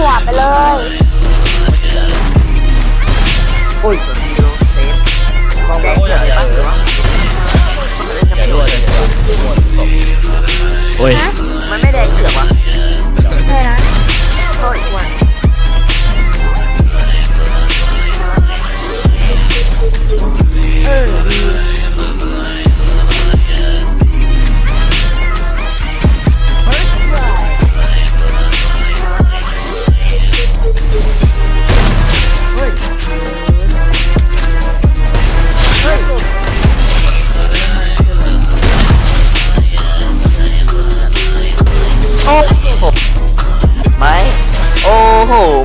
หัวไปเลย อุ้ย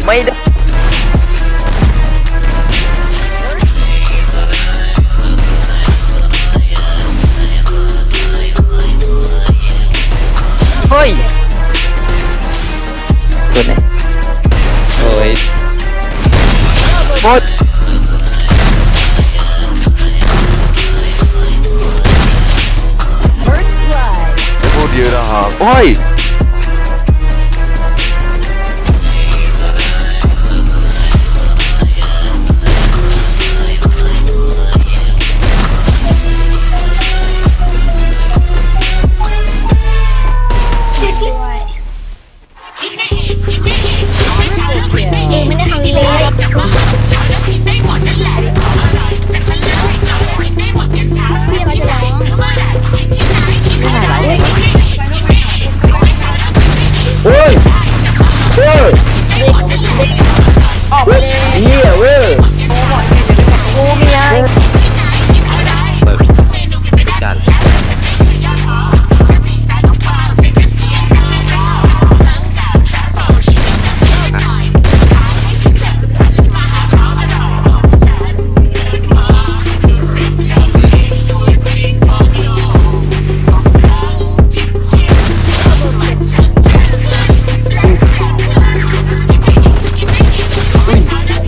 ไม่ได้เฮ้ยเกิดไหนโอ้ยหมดพูดเยอะนะครับโอ้ยด้วย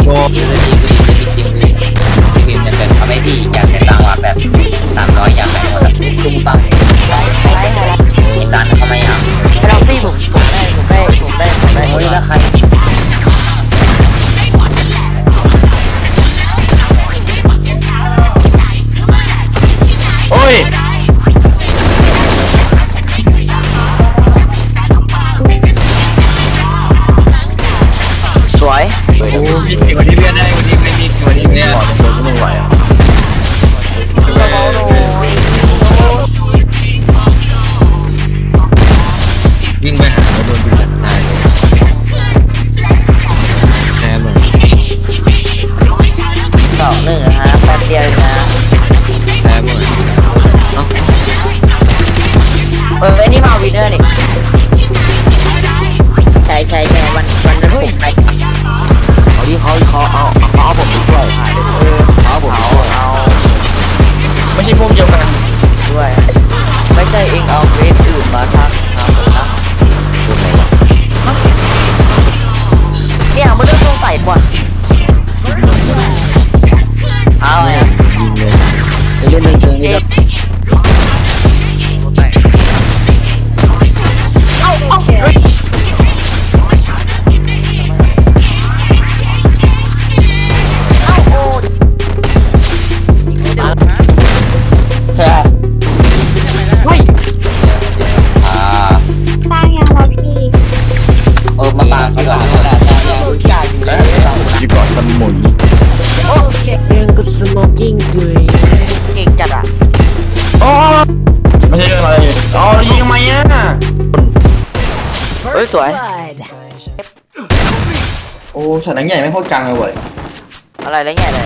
โนดูจากทางแอบเลยสองหนึ่งนะฮะแป๊บเดียวเองนะแอบเลยเอ้าเออไอ้นี่มาวินเนอร์นี่ใช่ใช่ใช่วันวันนั้นผมไปเขาที่เขาเขาเอาเขาเอาผมไปช่วยเออเขาเอาผมไปเอาช่วยเอาไม่ใช่พวกเดียวกันด้วย ไม่ใช่เองเอาเวสอื่นมาทัก โอ้เรื่องก็สโมกิ้งด้วยเก่งจัดอะโอ้ไม่ใช่เรื่องอะไรอ๋อยิงทำไมอะเฮ้ยสวย โอ้ฉันนังใหญ่ไม่โคตรกลางเลยเว้ยอะไรแล้วไงเลย